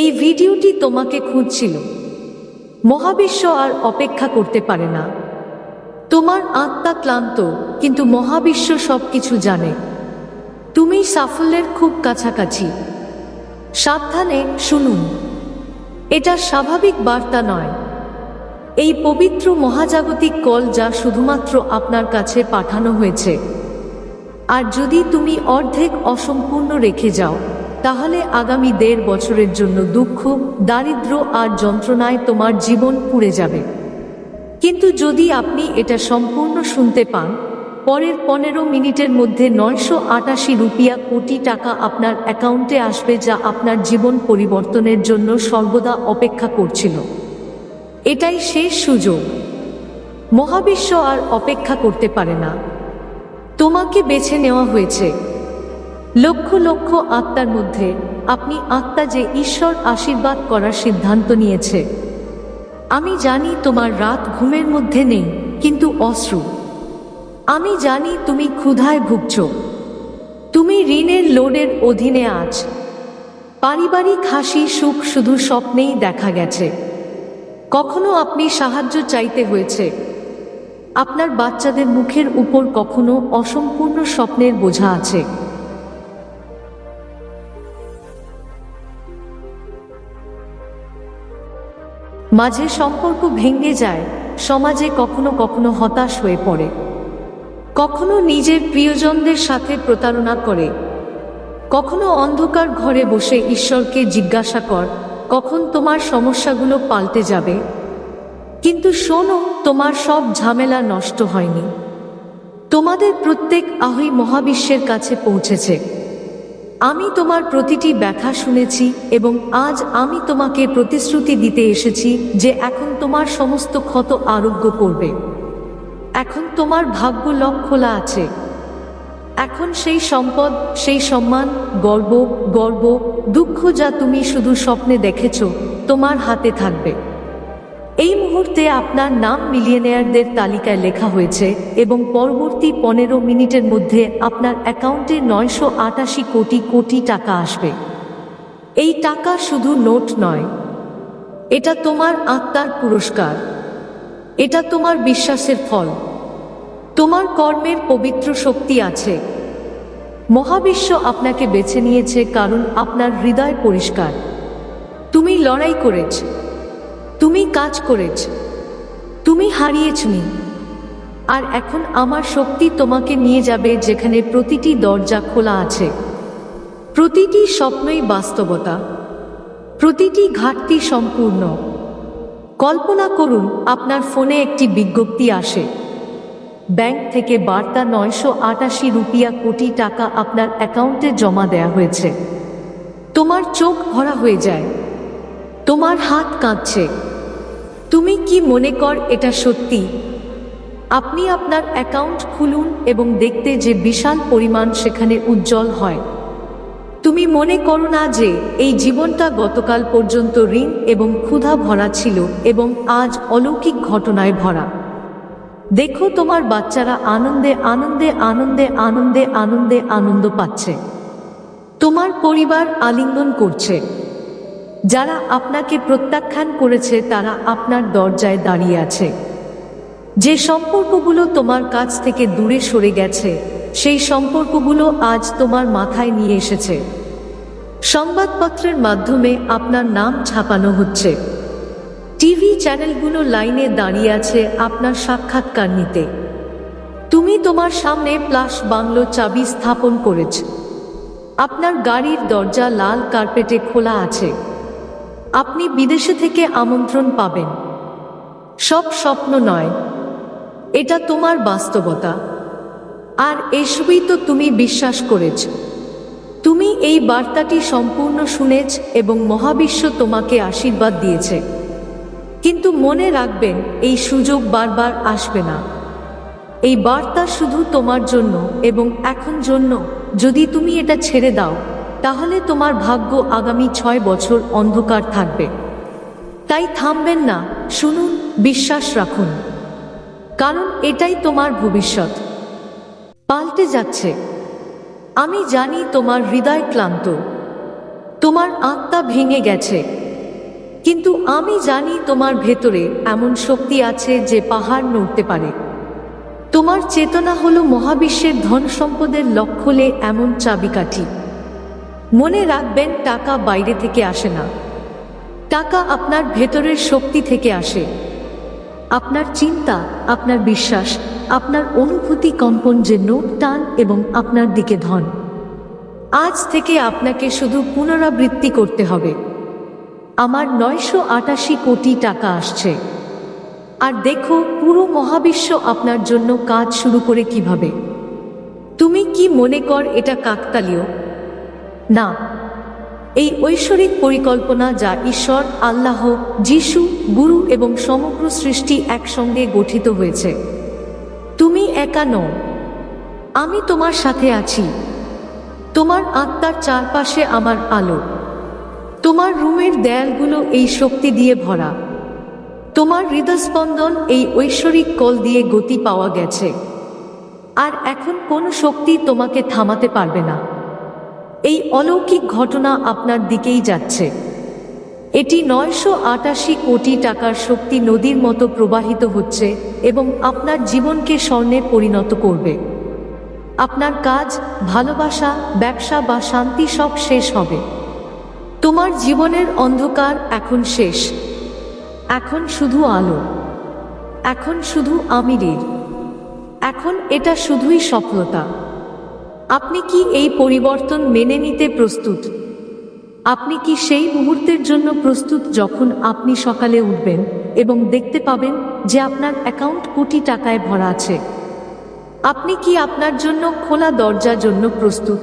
এই ভিডিওটি তোমাকে খুঁজছিল। মহাবিশ্ব আর অপেক্ষা করতে পারে না। তোমার আত্মা ক্লান্ত, কিন্তু মহাবিশ্ব সবকিছু জানে। তুমি সাফল্যের খুব কাছাকাছি। সাবধানে শুনুন। এটা স্বাভাবিক বার্তা নয়। এই পবিত্র মহাজাগতিক কল যা শুধুমাত্র আপনার কাছে পাঠানো হয়েছে। আর যদি তুমি অর্ধেক অসম্পূর্ণ রেখে যাও তাহলে আগামী দেড় বছরের জন্য দুঃখ, দারিদ্র আর যন্ত্রণায় তোমার জীবন পুড়ে যাবে। কিন্তু যদি আপনি এটা সম্পূর্ণ শুনতে পান, পরের পনেরো মিনিটের মধ্যে নয়শো আটাশি রুপিয়া কোটি টাকা আপনার অ্যাকাউন্টে আসবে যা আপনার জীবন পরিবর্তনের জন্য সর্বদা অপেক্ষা করছিল। এটাই শেষ সুযোগ। মহাবিশ্ব আর অপেক্ষা করতে পারে না। তোমাকে বেছে নেওয়া হয়েছে। লক্ষ লক্ষ আত্মার মধ্যে আপনি আত্মা যে ঈশ্বর আশীর্বাদ করার সিদ্ধান্ত নিয়েছে। আমি জানি তোমার রাত ঘুমের মধ্যে নেই, কিন্তু অশ্রু। আমি জানি তুমি ক্ষুধায় ভুগছ। তুমি ঋণের লোডের অধীনে আজ পারিবারিক হাসি, সুখ শুধু স্বপ্নেই দেখা গেছে। কখনো আপনি সাহায্য চাইতে হয়েছে। আপনার বাচ্চাদের মুখের উপর কখনো অসম্পূর্ণ স্বপ্নের বোঝা আছে। মাঝে সম্পর্ক ভেঙে যায়, সমাজে কখনো কখনো হতাশ হয়ে পড়ে। কখনো নিজের প্রিয়জনদের সাথে প্রতারণা করে। কখনো অন্ধকার ঘরে বসে ঈশ্বরকে জিজ্ঞাসা কর, কখন তোমার সমস্যাগুলো পাল্টে যাবে। কিন্তু শোনো, তোমার সব ঝামেলা নষ্ট হয়নি। তোমাদের প্রত্যেক আহি মহাবিশ্বের কাছে পৌঁছেছে। আমি তোমার প্রতিটি ব্যথা শুনেছি এবং আজ আমি তোমাকে প্রতিশ্রুতি দিতে এসেছি যে এখন তোমার সমস্ত ক্ষত আরোগ্য করবে। এখন তোমার ভাগ্য লক খোলা আছে। এখন সেই সম্পদ, সেই সম্মান, গর্ব গর্ব, দুঃখ যা তুমি শুধু স্বপ্নে দেখেছ, তোমার হাতে থাকবে। এই মুহূর্তে আপনার নাম মিলিয়নেয়ারদের তালিকায় লেখা হয়েছে এবং পরবর্তী পনেরো মিনিটের মধ্যে আপনার অ্যাকাউন্টে নয়শো আটাশি কোটি কোটি টাকা আসবে। এই টাকা শুধু নোট নয়, এটা তোমার আত্মার পুরস্কার, এটা তোমার বিশ্বাসের ফল, তোমার কর্মের পবিত্র শক্তি আছে। মহাবিশ্ব আপনাকে বেছে নিয়েছে কারণ আপনার হৃদয় পরিষ্কার। তুমি লড়াই করেছ। তুমি কাজ করেছ তুমি হারিয়েছনি আর এখন আমার শক্তি তোমাকে নিয়ে যাবে যেখানে প্রতিটি দরজা খোলা আছে। প্রতিটি স্বপ্নই বাস্তবতা, প্রতিটি ঘাটতি সম্পূর্ণ। কল্পনা করুন, আপনার ফোনে একটি বিজ্ঞপ্তি আসে। ব্যাংক থেকে বার্তা নয়শো আটাশি রুপিয়া কোটি টাকা আপনার অ্যাকাউন্টে জমা দেয়া হয়েছে। তোমার চোখ ভরা হয়ে যায়। তোমার হাত কাঁপছে। তুমি কি মনে কর এটা সত্যি? আপনি আপনার অ্যাকাউন্ট খুলুন এবং দেখতে যে বিশাল পরিমাণ সেখানে উজ্জ্বল হয়। তুমি মনে করো না যে এই জীবনটা গতকাল পর্যন্ত ঋণ এবং ক্ষুধা ভরা ছিল এবং আজ অলৌকিক ঘটনায় ভরা। দেখো তোমার বাচ্চারা আনন্দে আনন্দে আনন্দে আনন্দে আনন্দে আনন্দ পাচ্ছে। তোমার পরিবার আলিঙ্গন করছে। যারা আপনাকে প্রত্যাখ্যান করেছে, তারা আপনার দরজায় দাঁড়িয়ে আছে। যে সম্পর্কগুলো তোমার কাছ থেকে দূরে সরে গেছে, সেই সম্পর্কগুলো আজ তোমার মাথায় নিয়ে এসেছে। সংবাদপত্রের মাধ্যমে আপনার নাম ছাপানো হচ্ছে। টিভি চ্যানেলগুলো লাইনে দাঁড়িয়ে আছে আপনার সাক্ষাৎকার নিতে। তুমি তোমার সামনে প্লাস বাংলো চাবি স্থাপন করেছ। আপনার গাড়ির দরজা লাল কার্পেটে খোলা আছে। আপনি বিদেশে থেকে আমন্ত্রণ পাবেন। সব স্বপ্ন নয়। এটা তোমার বাস্তবতা। আর এসবই তো তুমি বিশ্বাস করেছ। তুমি এই বার্তাটি সম্পূর্ণ শুনেছ এবং মহাবিশ্ব তোমাকে আশীর্বাদ দিয়েছে। কিন্তু মনে রাখবেন, এই সুযোগ বারবার আসবে না। এই বার্তা শুধু তোমার জন্য এবং এখন জন্য। যদি তুমি এটা ছেড়ে দাও তাহলে তোমার ভাগ্য আগামী ছয় বছর অন্ধকার থাকবে। তাই থামবেন না, শুনুন, বিশ্বাস রাখুন। কারণ এটাই তোমার ভবিষ্যৎ। পাল্টে যাচ্ছে। আমি জানি তোমার হৃদয় ক্লান্ত। তোমার আত্মা ভেঙে গেছে। কিন্তু আমি জানি তোমার ভেতরে এমন শক্তি আছে যে পাহাড় নড়তে পারে। তোমার চেতনা হলো মহাবিশ্বের ধন সম্পদের লক্ষ্যলে এমন চাবিকাঠি। মনে রাখবেন, টাকা বাইরে থেকে আসে না। টাকা আপনার ভেতরের শক্তি থেকে আসে। আপনার চিন্তা, আপনার বিশ্বাস, আপনার অনুভূতি কম্পন যে নোট টান এবং আপনার দিকে ধন। আজ থেকে আপনাকে শুধু পুনরাবৃত্তি করতে হবে। আমার নয়শো আটাশি কোটি টাকা আসছে। আর দেখো, পুরো মহাবিশ্ব আপনার জন্য কাজ শুরু করে কীভাবে। তুমি কি মনে কর এটা কাকতালীয়? না, এই ঐশ্বরিক পরিকল্পনা যা ঈশ্বর, আল্লাহ, যিশু, গুরু এবং সমগ্র সৃষ্টি একসঙ্গে গঠিত হয়েছে। তুমি একা নও। আমি তোমার সাথে আছি। তোমার আত্মার চারপাশে আমার আলো। তোমার রুমের দেয়ালগুলো এই শক্তি দিয়ে ভরা। তোমার হৃদস্পন্দন এই ঐশ্বরিক কল দিয়ে গতি পাওয়া গেছে। আর এখন কোন শক্তি তোমাকে থামাতে পারবে না। এই অলৌকিক ঘটনা আপনার দিকেই যাচ্ছে। এটি নয়শো আটাশি কোটি টাকার শক্তি নদীর মতো প্রবাহিত হচ্ছে এবং আপনার জীবনকে স্বর্ণে পরিণত করবে। আপনার কাজ, ভালোবাসা, ব্যবসা বা শান্তি সব শেষ হবে। তোমার জীবনের অন্ধকার এখন শেষ। এখন শুধু আলো। এখন শুধু আমিরের। এখন এটা শুধুই সফলতা। আপনি কি এই পরিবর্তন মেনে নিতে প্রস্তুত? আপনি কি সেই মুহূর্তের জন্য প্রস্তুত যখন আপনি সকালে উঠবেন এবং দেখতে পাবেন যে আপনার অ্যাকাউন্ট কোটি টাকায় ভরা আছে? আপনি কি আপনার জন্য খোলা দরজার জন্য প্রস্তুত?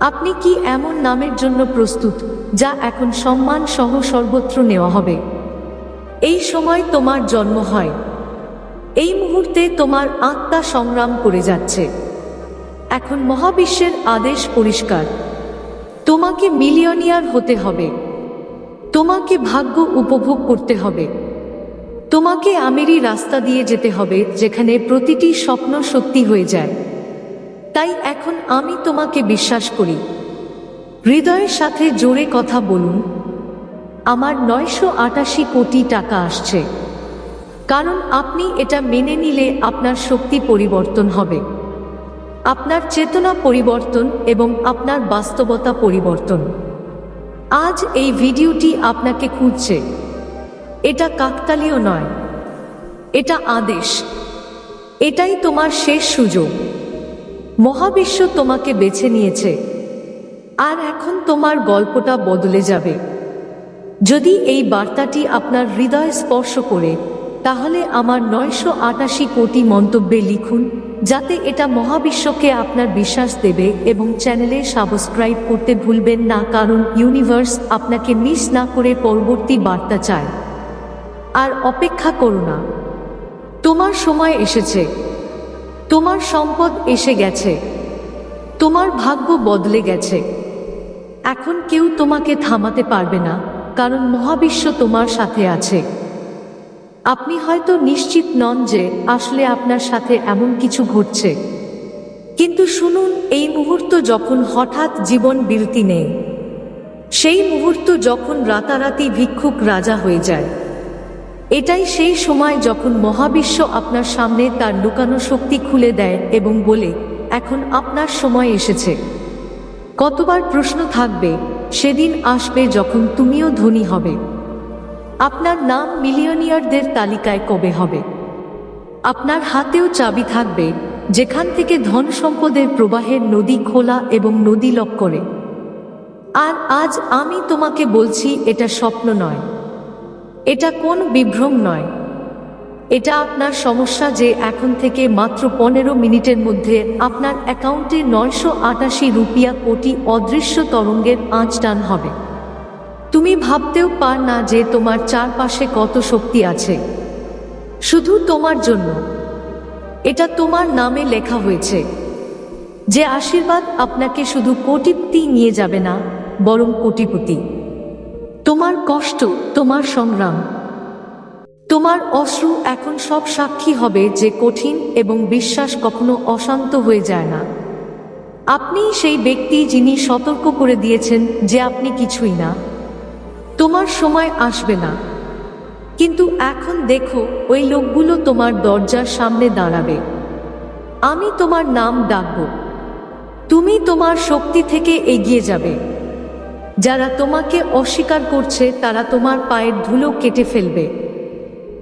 আপনি কি এমন নামের জন্য প্রস্তুত যা এখন সম্মান সহ সর্বত্র নেওয়া হবে? এই সময় তোমার জন্ম হয়। এই মুহূর্তে তোমার আত্মা সংগ্রাম করে যাচ্ছে। এখন মহাবিশ্বের আদেশ পরিষ্কার। তোমাকে মিলিয়নিয়ার হতে হবে। তোমাকে ভাগ্য উপভোগ করতে হবে। তোমাকে আমেরই রাস্তা দিয়ে যেতে হবে যেখানে প্রতিটি স্বপ্ন সত্যি হয়ে যায়। তাই এখন আমি তোমাকে বিশ্বাস করি। হৃদয়ের সাথে জোরে কথা বলুন। আমার নয়শো আটাশি কোটি টাকা আসছে। কারণ আপনি এটা মেনে নিলে আপনার শক্তি পরিবর্তন হবে। আপনার চেতনা পরিবর্তন এবং আপনার বাস্তবতা পরিবর্তন। আজ এই ভিডিওটি আপনাকে খুঁজছে। এটা কাকতালীয় নয়। এটা আদেশ। এটাই তোমার শেষ সুযোগ। মহাবিশ্ব তোমাকে বেছে নিয়েছে। আর এখন তোমার গল্পটা বদলে যাবে। যদি এই বার্তাটি আপনার হৃদয় স্পর্শ করে তাহলে আমার নয়শো আটাশি কোটি মন্তব্যে লিখুন, যাতে এটা মহাবিশ্বকে আপনার বিশ্বাস দেবে এবং চ্যানেলে সাবস্ক্রাইব করতে ভুলবেন না, কারণ ইউনিভার্স আপনাকে মিস না করে পরবর্তী বার্তা চায়। আর অপেক্ষা করো না। তোমার সময় এসেছে। তোমার সম্পদ এসে গেছে। তোমার ভাগ্য বদলে গেছে। এখন কেউ তোমাকে থামাতে পারবে না, কারণ মহাবিশ্ব তোমার সাথে আছে। আপনি হয়তো নিশ্চিত নন যে আসলে আপনার সাথে এমন কিছু ঘটছে। কিন্তু শুনুন, এই মুহূর্ত যখন হঠাৎ জীবন বিরতি নেই সেই মুহূর্ত যখন রাতারাতি ভিক্ষুক রাজা হয়ে যায়। এটাই সেই সময় যখন মহাবিশ্ব আপনার সামনে তার লুকানো শক্তি খুলে দেয় এবং বলে, এখন আপনার সময় এসেছে। কতবার প্রশ্ন থাকবে, সেদিন আসবে যখন তুমিও ধনী হবে। আপনার নাম মিলিয়নিয়ারদের তালিকায় কবে হবে? আপনার হাতেও চাবি থাকবে, যেখান থেকে ধন সম্পদের প্রবাহের নদী খোলা এবং নদী লক করে। আর আজ আমি তোমাকে বলছি, এটা স্বপ্ন নয়। এটা কোন বিভ্রম নয়। এটা আপনার সমস্যা যে এখন থেকে মাত্র পনেরো মিনিটের মধ্যে আপনার অ্যাকাউন্টে নয়শো আটাশি রুপিয়া কোটি অদৃশ্য তরঙ্গের আঁচ টান হবে। তুমি ভাবতেও পার না যে তোমার চারপাশে কত শক্তি আছে। শুধু তোমার জন্য। এটা তোমার নামে লেখা হয়েছে। যে আশীর্বাদ আপনাকে শুধু কোটিপতি নিয়ে যাবে না, বরং কোটিপতি। তোমার কষ্ট, তোমার সংগ্রাম। তোমার অশ্রু এখন সব সাক্ষী হবে যে কঠিন এবং বিশ্বাস কখনো অশান্ত হয়ে যায় না। আপনি সেই ব্যক্তি যিনি সতর্ক করে দিয়েছেন যে আপনি কিছুই না। তোমার সময় আসবে না। কিন্তু এখন দেখো, ওই লোকগুলো তোমার দরজার সামনে দাঁড়াবে। আমি তোমার নাম ডাকব। তুমি তোমার শক্তি থেকে এগিয়ে যাবে। যারা তোমাকে অস্বীকার করছে, তারা তোমার পায়ের ধুলো কেটে ফেলবে।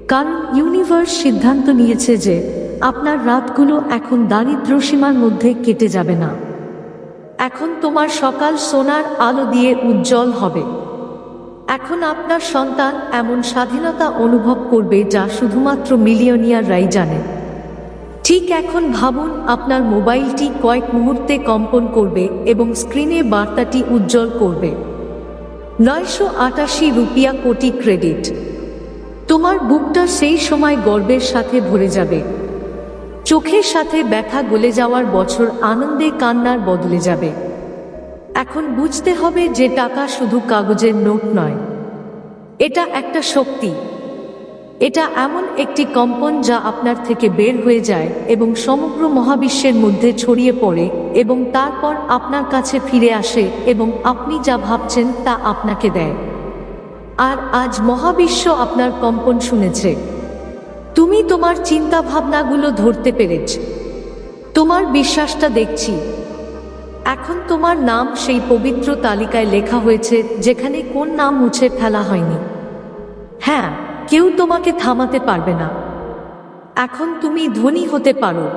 কারণ ইউনিভার্স সিদ্ধান্ত নিয়েছে যে, আপনার রাতগুলো এখন দারিদ্র সীমার মধ্যে কেটে যাবে না। এখন তোমার সকাল সোনার আলো দিয়ে উজ্জ্বল হবে। এখন আপনার সন্তান এমন স্বাধীনতা অনুভব করবে যা শুধুমাত্র মিলিয়নিয়াররাই জানে। ঠিক এখন ভাবুন, আপনার মোবাইলটি কয়েক মুহূর্তে কম্পন করবে এবং স্ক্রিনে বার্তাটি উজ্জ্বল করবে। নয়শো আটাশি রুপিয়া কোটি ক্রেডিট। তোমার বুকটা সেই সময় গর্বের সাথে ভরে যাবে। চোখের সাথে ব্যথা গলে যাওয়ার বছর আনন্দে কান্নার বদলে যাবে। এখন বুঝতে হবে যে টাকা শুধু কাগজের নোট নয়। এটা একটা শক্তি। এটা এমন একটি কম্পন যা আপনার থেকে বের হয়ে যায় এবং সমগ্র মহাবিশ্বের মধ্যে ছড়িয়ে পড়ে এবং তারপর আপনার কাছে ফিরে আসে এবং আপনি যা ভাবছেন তা আপনাকে দেয়। আর আজ মহাবিশ্ব আপনার কম্পন শুনেছে। তুমি তোমার চিন্তা ভাবনাগুলো ধরতে পেরেছ। তোমার বিশ্বাসটা দেখছি। এখন তোমার নাম সেই পবিত্র তালিকায় লেখা হয়েছে, যেখানে কোন নাম মুছে ফেলা হয়নি। হ্যাঁ কেউ তোমাকে থামাতে পারবে না। এখন তুমি ধনী হতে পারো।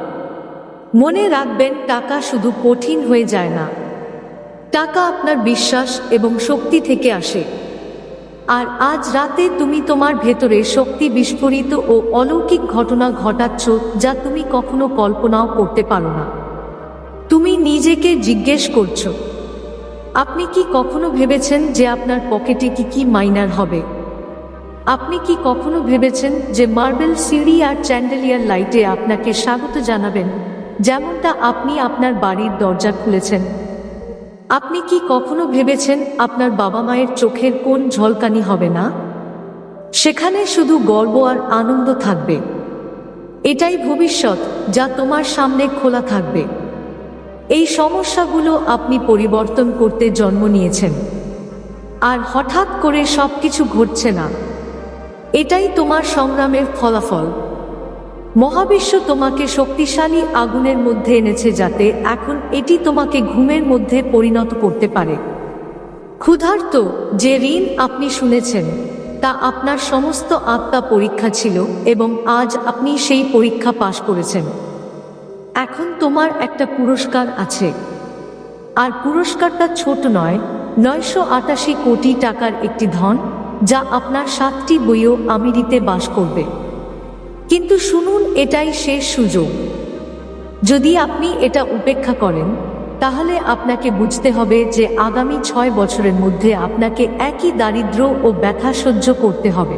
মনে রাখবেন, টাকা শুধু কঠিন হয়ে যায় না। টাকা আপনার বিশ্বাস এবং শক্তি থেকে আসে। আর আজ রাতে তুমি তোমার ভেতরে শক্তি বিস্ফোরিত ও অলৌকিক ঘটনা ঘটাচ্ছ, যা তুমি কখনো কল্পনাও করতে পারো না। তুমি নিজেকে জিজ্ঞেস করছ। আপনি কি কখনো ভেবেছেন যে আপনার পকেটে কি কি মাইনার হবে? আপনি কি কখনো ভেবেছেন যে মার্বেল সিঁড়ি আর চ্যান্ডেলিয়ার লাইটে আপনাকে স্বাগত জানাবেন, যেমনটা আপনি আপনার বাড়ির দরজা খুলেছেন? আপনি কি কখনো ভেবেছেন আপনার বাবা মায়ের চোখের কোন ঝলকানি হবে না? সেখানে শুধু গর্ব আর আনন্দ থাকবে। এটাই ভবিষ্যৎ যা তোমার সামনে খোলা থাকবে। এই সমস্যাগুলো আপনি পরিবর্তন করতে জন্ম নিয়েছেন। আর হঠাৎ করে সব কিছু ঘটছে না। এটাই তোমার সংগ্রামের ফলাফল। মহাবিশ্ব তোমাকে শক্তিশালী আগুনের মধ্যে এনেছে যাতে এখন এটি তোমাকে ঘুমের মধ্যে পরিণত করতে পারে। ক্ষুধার্ত যে ঋণ আপনি শুনেছেন, তা আপনার সমস্ত আত্মা পরীক্ষা ছিল এবং আজ আপনি সেই পরীক্ষা পাশ করেছেন। এখন তোমার একটা পুরস্কার আছে। আর পুরস্কারটা ছোট নয়, নয়শো আটাশি কোটি টাকার একটি ধন, যা আপনার সাতটি বইও আমিরিতে বাস করবে। কিন্তু শুনুন, এটাই শেষ সুযোগ। যদি আপনি এটা উপেক্ষা করেন, তাহলে আপনাকে বুঝতে হবে যে আগামী ছয় বছরের মধ্যে আপনাকে একই দারিদ্র ও ব্যথা সহ্য করতে হবে।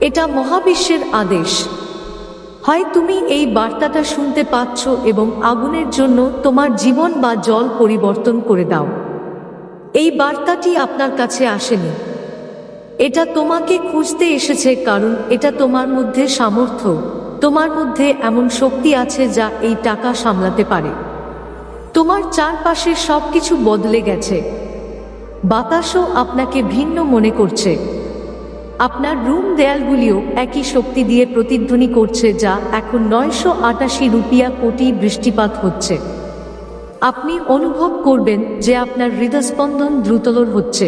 এটা মহাবিশ্বের আদেশ। হয় তুমি এই বার্তাটা শুনতে পাচ্ছ এবং আগুনের জন্য তোমার জীবন বা জল পরিবর্তন করে দাও। এই বার্তাটি আপনার কাছে আসেনি। এটা তোমাকে খুঁজতে এসেছে কারণ এটা তোমার মধ্যে সামর্থ্য, তোমার মধ্যে এমন শক্তি আছে যা এই টাকা সামলাতে পারে। তোমার চারপাশে সব কিছু বদলে গেছে। বাতাসও আপনাকে ভিন্ন মনে করছে। আপনার রুম দেয়ালগুলিও একই শক্তি দিয়ে প্রতিধ্বনি করছে যা এখন নয়শো আটাশি রুপিয়া কোটি বৃষ্টিপাত হচ্ছে। আপনি অনুভব করবেন যে আপনার হৃদস্পন্দন দ্রুতলর হচ্ছে।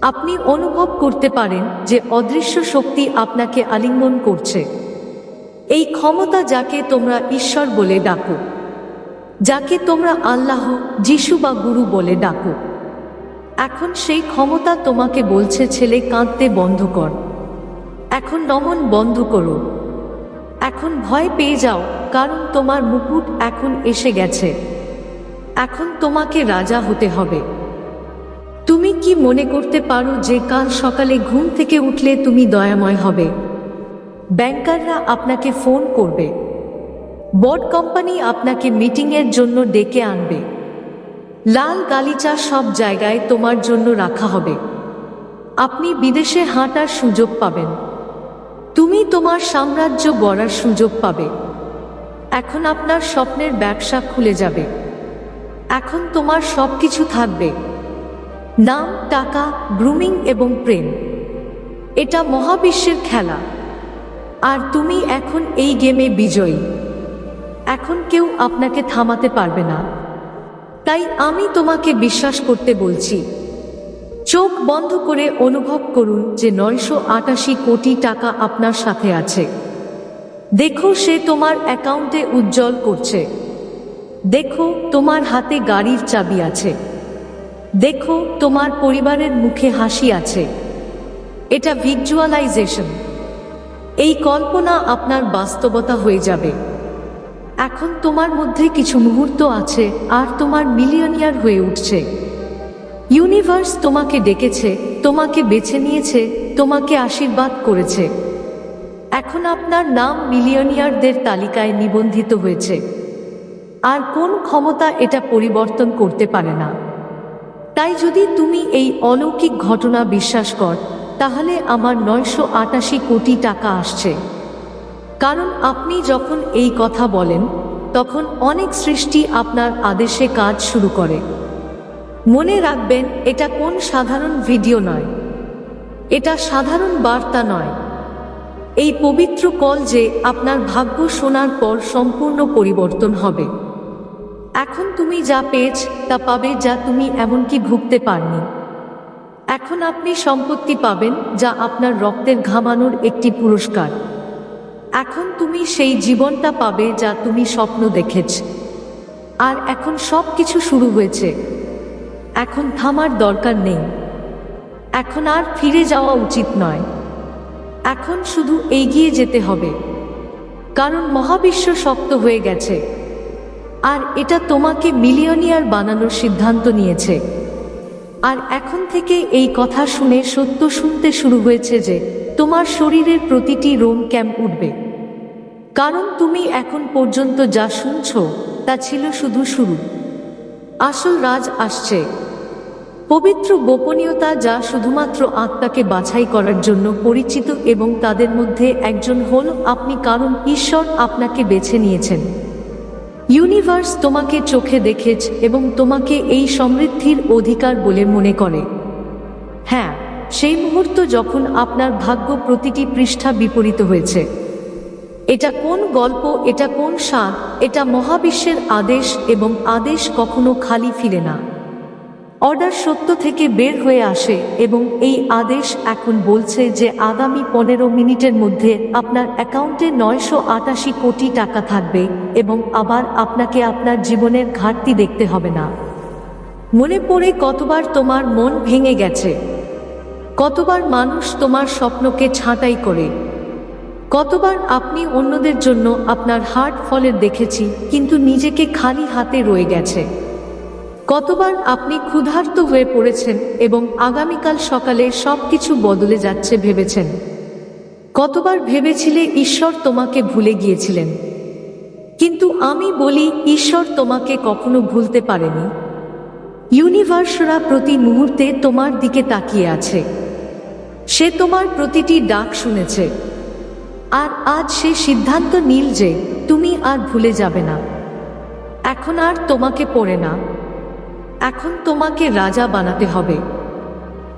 আপনি অনুভব করতে পারেন যে অদৃশ্য শক্তি আপনাকে আলিঙ্গন করছে। এই ক্ষমতা যাকে তোমরা ঈশ্বর বলে ডাকো, যাকে তোমরা আল্লাহ, যিশু বা গুরু বলে ডাকো। এখন সেই ক্ষমতা তোমাকে বলছে, ছেলে, কাঁদতে বন্ধ কর। এখন নমন বন্ধ করো। এখন ভয় পেয়ে যাও, কারণ তোমার মুকুট এখন এসে গেছে। এখন তোমাকে রাজা হতে হবে। তুমি কি মনে করতে পারো যে কাল সকালে ঘুম থেকে উঠলে তুমি দয়াময় হবে? ব্যাংকাররা আপনাকে ফোন করবে। বড কোম্পানি আপনাকে মিটিংয়ের জন্য ডেকে আনবে। লাল গালিচা সব জায়গায় তোমার জন্য রাখা হবে। আপনি বিদেশে হাঁটার সুযোগ পাবেন। তুমি তোমার সাম্রাজ্য গড়ার সুযোগ পাবে। এখন আপনার স্বপ্নের ব্যবসা খুলে যাবে। এখন তোমার সব কিছু থাকবে। নাম, টাকা, গ্রুমিং এবং প্রেম। এটা মহাবিশ্বের খেলা। আর তুমি এখন এই গেমে বিজয়ী। এখন কেউ আপনাকে থামাতে পারবে না। তাই আমি তোমাকে বিশ্বাস করতে বলছি। চোখ বন্ধ করে অনুভব করুন যে নয়শো আটাশি কোটি টাকা আপনার সাথে আছে। দেখো সে তোমার অ্যাকাউন্টে উজ্জ্বল করছে। দেখো তোমার হাতে গাড়ির চাবি আছে। দেখো তোমার পরিবারের মুখে হাসি আছে। এটা ভিজুয়ালাইজেশন এই কল্পনা আপনার বাস্তবতা হয়ে যাবে। এখন তোমার মধ্যে কিছু মুহূর্ত আছে আর তোমার মিলিয়নিয়ার হয়ে উঠছে। ইউনিভার্স তোমাকে ডেকেছে, তোমাকে বেছে নিয়েছে, তোমাকে আশীর্বাদ করেছে। এখন আপনার নাম মিলিয়নিয়ারদের তালিকায় নিবন্ধিত হয়েছে। আর কোন ক্ষমতা এটা পরিবর্তন করতে পারে না। তাই যদি তুমি এই অলৌকিক ঘটনা বিশ্বাস কর, তাহলে আমার নয়শো আটাশি কোটি টাকা আসছে। কারণ আপনি যখন এই কথা বলেন, তখন অনেক সৃষ্টি আপনার আদেশে কাজ শুরু করে। মনে রাখবেন, এটা কোন সাধারণ ভিডিও নয়। এটা সাধারণ বার্তা নয়। এই পবিত্র কল যে আপনার ভাগ্য শোনার পর সম্পূর্ণ পরিবর্তন হবে। এখন তুমি যা পেয়েছ, তা পাবে যা তুমি এমনকি ভুগতে পারনি। এখন আপনি সম্পত্তি পাবেন, যা আপনার রক্তের ঘামানোর একটি পুরস্কার। এখন তুমি সেই জীবনটা পাবে যা তুমি স্বপ্ন দেখেছ। আর এখন সব কিছু শুরু হয়েছে। এখন থামার দরকার নেই। এখন আর ফিরে যাওয়া উচিত নয়। এখন শুধু এগিয়ে যেতে হবে। কারণ মহাবিশ্ব শক্ত হয়ে গেছে। আর এটা তোমাকে মিলিয়নিয়ার বানানোর সিদ্ধান্ত নিয়েছে। আর এখন থেকে এই কথা শুনে সত্য শুনতে শুরু হয়েছে যে তোমার শরীরের প্রতিটি রোম ক্যাম্প উঠবে। কারণ তুমি এখন পর্যন্ত যা শুনছ, তা ছিল শুধু শুরু। আসল রাজ আসছে। পবিত্র গোপনীয়তা যা শুধুমাত্র আত্মাকে বাছাই করার জন্য পরিচিত এবং তাদের মধ্যে একজন হল আপনি কারণ ঈশ্বর আপনাকে বেছে নিয়েছেন। ইউনিভার্স তোমাকে চোখে দেখেছ এবং তোমাকে এই সমৃদ্ধির অধিকার বলে মনে করে। হ্যাঁ সেই মুহূর্ত যখন আপনার ভাগ্য প্রতিটি পৃষ্ঠা বিপরীত হয়েছে। এটা কোন গল্প, এটা কোন স্বাদ এটা মহাবিশ্বের আদেশ এবং আদেশ কখনো খালি ফিরে না। অর্ডার সত্য থেকে বের হয়ে আসে এবং এই আদেশ এখন বলছে যে আগামী পনেরো মিনিটের মধ্যে আপনার অ্যাকাউন্টে নয়শো আটাশি কোটি টাকা থাকবে এবং আবার আপনাকে আপনার জীবনের ঘাটতি দেখতে হবে না। মনে পড়ে কতবার তোমার মন ভেঙে গেছে। কতবার মানুষ তোমার স্বপ্নকে ছাঁটাই করে। কতবার আপনি অন্যদের জন্য আপনার হার্ট ফলের দেখেছি, কিন্তু নিজেকে খালি হাতে রয়ে গেছে। কতবার আপনি ক্ষুধার্ত হয়ে পড়েছেন এবং আগামীকাল সকালে সব কিছু বদলে যাচ্ছে ভেবেছেন। কতবার ভেবেছিলে ঈশ্বর তোমাকে ভুলে গিয়েছিলেন। কিন্তু আমি বলি, ঈশ্বর তোমাকে কখনো ভুলতে পারেনি। ইউনিভার্সরা প্রতি মুহূর্তে তোমার দিকে তাকিয়ে আছে। সে তোমার প্রতিটি ডাক শুনেছে। আর আজ সে সিদ্ধান্ত নীল যে, তুমি আর ভুলে যাবে না। এখন আর তোমাকে পড়ে না। এখন তোমাকে রাজা বানাতে হবে।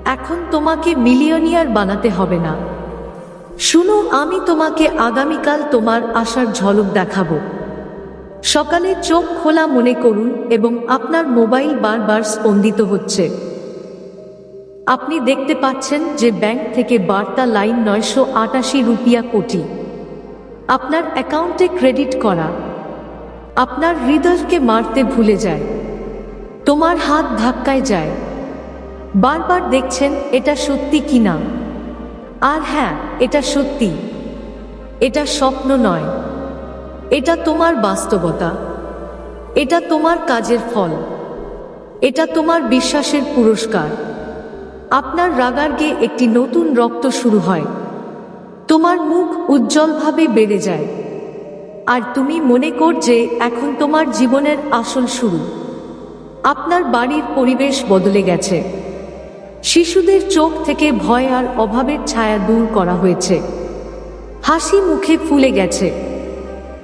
এখন তোমাকে মিলিয়নিয়ার বানাতে হবে না। শুনো, আমি তোমাকে আগামীকাল তোমার আশার ঝলক দেখাবো। সকালে চোখ খোলা মনে করুন এবং আপনার মোবাইল বারবার স্পন্দিত হচ্ছে। আপনি দেখতে পাচ্ছেন যে ব্যাংক থেকে বার্তা লাইন নয়শো আটাশি রুপিয়া কোটি। আপনার অ্যাকাউন্টে ক্রেডিট করা। আপনার হৃদয়কে মারতে ভুলে যায়। তোমার হাত ধাক্কায় যায়। বারবার দেখছেন, এটা সত্যি কি না আর হ্যাঁ এটা সত্যি। এটা স্বপ্ন নয়। এটা তোমার বাস্তবতা। এটা তোমার কাজের ফল। এটা তোমার বিশ্বাসের পুরস্কার। আপনার রাগার্গে একটি নতুন রক্ত শুরু হয়। তোমার মুখ উজ্জ্বলভাবে বেড়ে যায়। আর তুমি মনে কর যে এখন তোমার জীবনের আসল শুরু। আপনার বাড়ির পরিবেশ বদলে গেছে। শিশুদের চোখ থেকে ভয় আর অভাবের ছায়া দূর করা হয়েছে। হাসি মুখে ফুলে গেছে।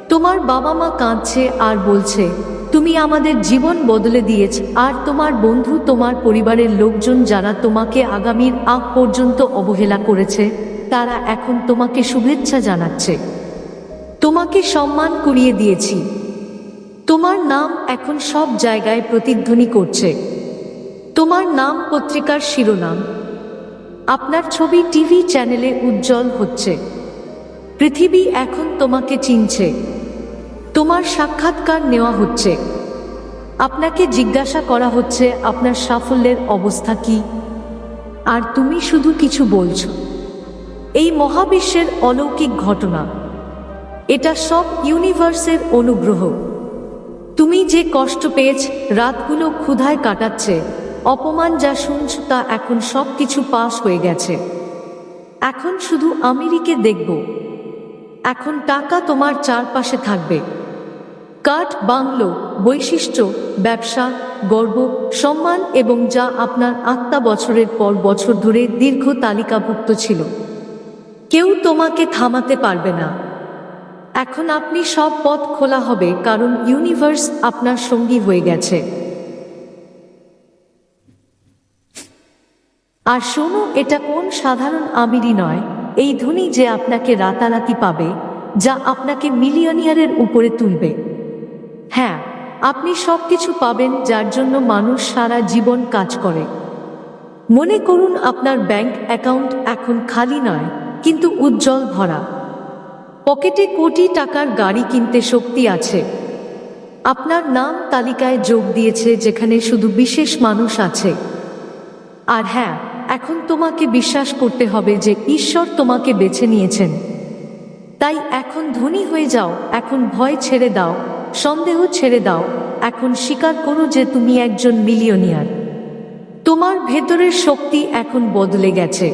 তোমার বাবা মা কাঁদছে আর বলছে তুমি আমাদের জীবন বদলে দিয়েছ। আর তোমার বন্ধু, তোমার পরিবারের লোকজন যারা তোমাকে আগামীর আগ পর্যন্ত অবহেলা করেছে, তারা এখন তোমাকে শুভেচ্ছা জানাচ্ছে। তোমাকে সম্মান করিয়ে দিয়েছি। তোমার নাম এখন সব জায়গায় প্রতিধ্বনি করছে। তোমার নাম পত্রিকার শিরোনাম। আপনার ছবি টিভি চ্যানেলে উজ্জ্বল হচ্ছে। পৃথিবী এখন তোমাকে চিনছে। তোমার সাক্ষাৎকার নেওয়া হচ্ছে। আপনাকে জিজ্ঞাসা করা হচ্ছে, আপনার সাফল্যের অবস্থা কি? আর তুমি শুধু কিছু বলছো। এই মহাবিশ্বের অলৌকিক ঘটনা, এটা সব ইউনিভার্সের অনুগ্রহ। তুমি যে কষ্ট পেয়েছ, রাতগুলো ক্ষুধায় কাটাচ্ছে, অপমান যা শুনছ তা এখন সব কিছু পাস হয়ে গেছে। এখন শুধু আমেরিকে দেখব। এখন টাকা তোমার চারপাশে থাকবে। কাঠ, বাংলো, বৈশিষ্ট্য, ব্যবসা, গর্ব, সম্মান এবং যা আপনার আত্মা বছরের পর বছর ধরে দীর্ঘ তালিকাভুক্ত ছিল। কেউ তোমাকে থামাতে পারবে না। এখন আপনি সব পথ খোলা হবে কারণ ইউনিভার্স আপনার সঙ্গী হয়ে গেছে। আর শোনো, এটা কোন সাধারণ আমিরই নয়, এই ধ্বনি যে আপনাকে রাতারাতি পাবে, যা আপনাকে মিলিয়নিয়ারের উপরে তুলবে। হ্যাঁ আপনি সব কিছু পাবেন যার জন্য মানুষ সারা জীবন কাজ করে। মনে করুন আপনার ব্যাংক অ্যাকাউন্ট এখন খালি নয়, কিন্তু উজ্জ্বল ভরা। পকেটে কোটি টাকার গাড়ি কিনতে শক্তি আছে। আপনার নাম তালিকায় যোগ দিয়েছে যেখানে শুধু বিশেষ মানুষ আছে। আর হ্যাঁ এখন তোমাকে বিশ্বাস করতে হবে যে ঈশ্বর তোমাকে বেছে নিয়েছেন। তাই এখন ধনী হয়ে যাও, এখন ভয় ছেড়ে দাও। সন্দেহ ছেড়ে দাও। এখন স্বীকার করো যে তুমি একজন মিলিয়নিয়ার। তোমার ভেতরের শক্তি এখন বদলে গেছে।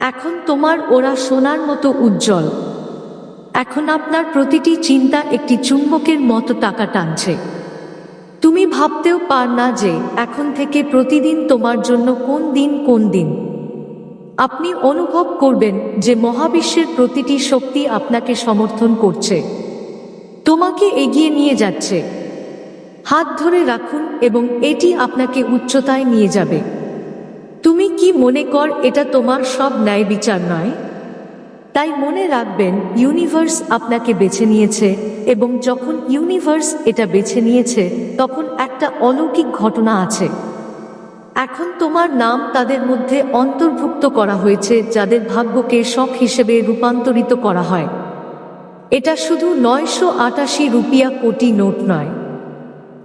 এখন তোমার ওরা সোনার মতো উজ্জ্বল। এখন আপনার প্রতিটি চিন্তা একটি চুম্বকের মতো টাকা টানছে। তুমি ভাবতেও পার না যে এখন থেকে প্রতিদিন তোমার জন্য কোন দিন কোন দিন। আপনি অনুভব করবেন যে মহাবিশ্বের প্রতিটি শক্তি আপনাকে সমর্থন করছে। তোমাকে এগিয়ে নিয়ে যাচ্ছে। হাত ধরে রাখুন এবং এটি আপনাকে উচ্চতায় নিয়ে যাবে। তুমি কি মনে কর এটা তোমার সব ন্যায় বিচার নয়? তাই মনে রাখবেন, ইউনিভার্স আপনাকে বেছে নিয়েছে এবং যখন ইউনিভার্স এটা বেছে নিয়েছে, তখন একটা অলৌকিক ঘটনা আছে। এখন তোমার নাম তাদের মধ্যে অন্তর্ভুক্ত করা হয়েছে, যাদের ভাগ্যকে শখ হিসেবে রূপান্তরিত করা হয়। এটা শুধু নয়শো আটাশি রুপিয়া কোটি নোট নয়।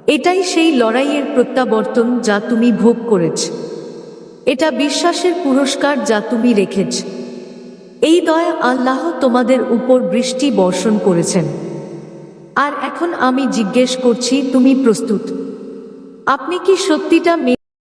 এটাই সেই লড়াইয়ের প্রত্যাবর্তন যা তুমি ভোগ করেছ। এটা বিশ্বাসের পুরস্কার যা তুমি রেখেছ। এই দয়া আল্লাহ তোমাদের উপর বৃষ্টি বর্ষণ করেছেন। আর এখন আমি জিজ্ঞেস করছি, তুমি প্রস্তুত? আপনি কি সত্যিটা